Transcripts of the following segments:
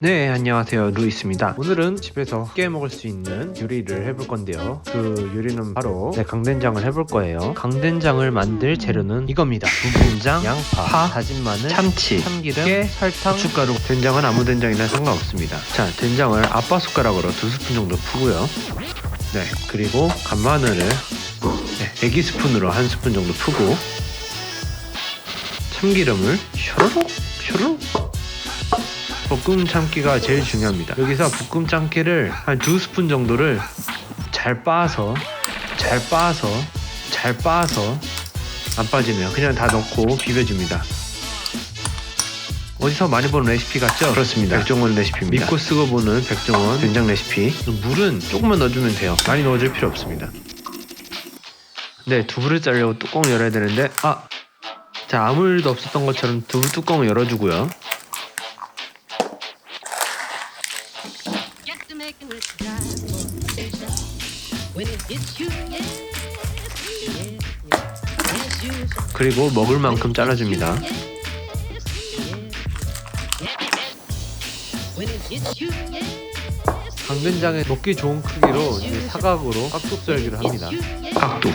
네, 안녕하세요. 루이스입니다. 오늘은 집에서 쉽게 먹을 수 있는 요리를 해볼 건데요. 그 요리는 바로 네, 강된장을 해볼 거예요. 강된장을 만들 재료는 이겁니다. 두부된장, 양파, 파, 다진 마늘, 참치, 참기름, 깨, 설탕, 고춧가루. 된장은 아무 된장이나 상관없습니다. 자, 된장을 아빠 숟가락으로 두 스푼 정도 푸고요. 네, 그리고 간마늘을 네, 애기 스푼으로 한 스푼 정도 푸고 참기름을 쇼로록 쇼로록 볶음 참기가 제일 중요합니다. 여기서 볶음 참기를 한 두 스푼 정도를 잘 빻아서 잘 빻아서 잘 빻아서 안 빠지네요. 그냥 다 넣고 비벼줍니다. 어디서 많이 보는 레시피 같죠? 그렇습니다. 백종원 레시피입니다. 믿고 쓰고 보는 백종원 된장 레시피. 물은 조금만 넣어주면 돼요. 많이 넣어줄 필요 없습니다. 네, 두부를 짜려고 뚜껑을 열어야 되는데 아, 자 아무 일도 없었던 것처럼 두부 뚜껑을 열어주고요. Making it drive for. When it hits you, yes, yes, yes, you should. 그리고 먹을 만큼 잘라줍니다. Yes, yes, yes. When it hits you, yes, 강된장에 먹기 좋은 크기로 이제 사각으로 깍둑 썰기를 합니다. 깍둑,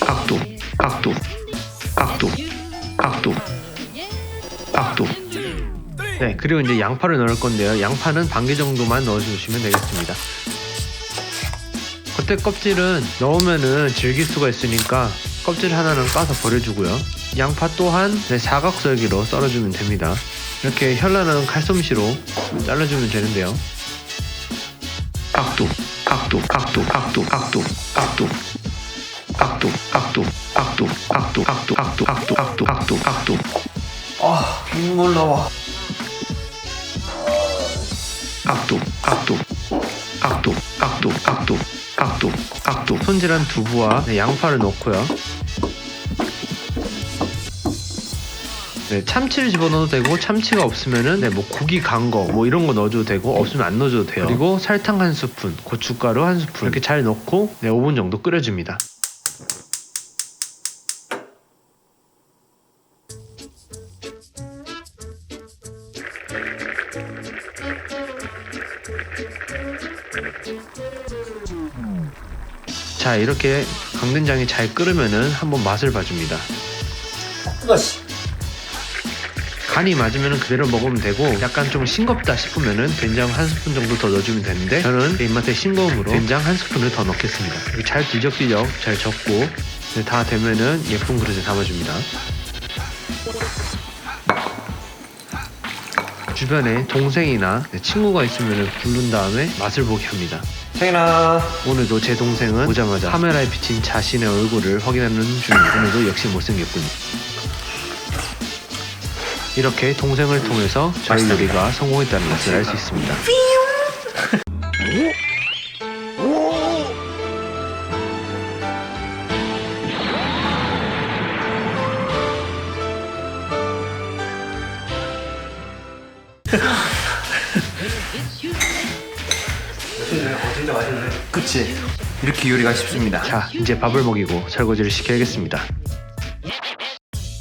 깍둑, 깍둑, 네, 그리고 이제 양파를 넣을 건데요. 양파는 반 개 정도만 넣어주시면 되겠습니다. 겉에 껍질은 넣으면은 질길 수가 있으니까 껍질 하나는 까서 버려주고요. 양파 또한 네, 사각 썰기로 썰어주면 됩니다. 이렇게 현란한 칼솜씨로 잘라주면 되는데요. 깍둑, 깍둑, 깍둑, 깍둑, 깍둑, 깍둑, 깍둑, 깍둑, 깍둑, 깍둑, 깍둑, 깍둑, 깍둑, 깍둑, 깍둑. 아 눈물 나와 깍둑, 깍둑, 깍둑, 깍둑, 깍둑, 깍둑, 깍둑. 손질한 두부와 네, 양파를 넣고요. 네, 참치를 집어넣어도 되고 참치가 없으면은 네, 뭐 고기 간 거 뭐 이런 거 넣어줘도 되고 없으면 안 넣어줘도 돼요. 그리고 설탕 한 스푼, 고춧가루 한 스푼 이렇게 잘 넣고 네, 5분 정도 끓여줍니다. 자 이렇게 강된장이 잘 끓으면은 한번 맛을 봐줍니다. 뜨거시 간이 맞으면 그대로 먹으면 되고 약간 좀 싱겁다 싶으면은 된장 한 스푼 정도 더 넣어주면 되는데 저는 제 입맛에 싱거움으로 된장 한 스푼을 더 넣겠습니다. 잘 뒤적뒤적 잘 적고 네, 다 되면은 예쁜 그릇에 담아줍니다. 주변에 동생이나 네, 친구가 있으면 부른 다음에 맛을 보게 합니다. 생인아 오늘도 제 동생은 오자마자 카메라에 비친 자신의 얼굴을 확인하는 중 오늘도 역시 못생겼군요. 이렇게 동생을 통해서 저희 요리가 성공했다는 것을 알 수 있습니다. 진짜 맛있네 그치 이렇게 요리가 쉽습니다 자, 이제 밥을 먹이고 설거지를 시켜야겠습니다.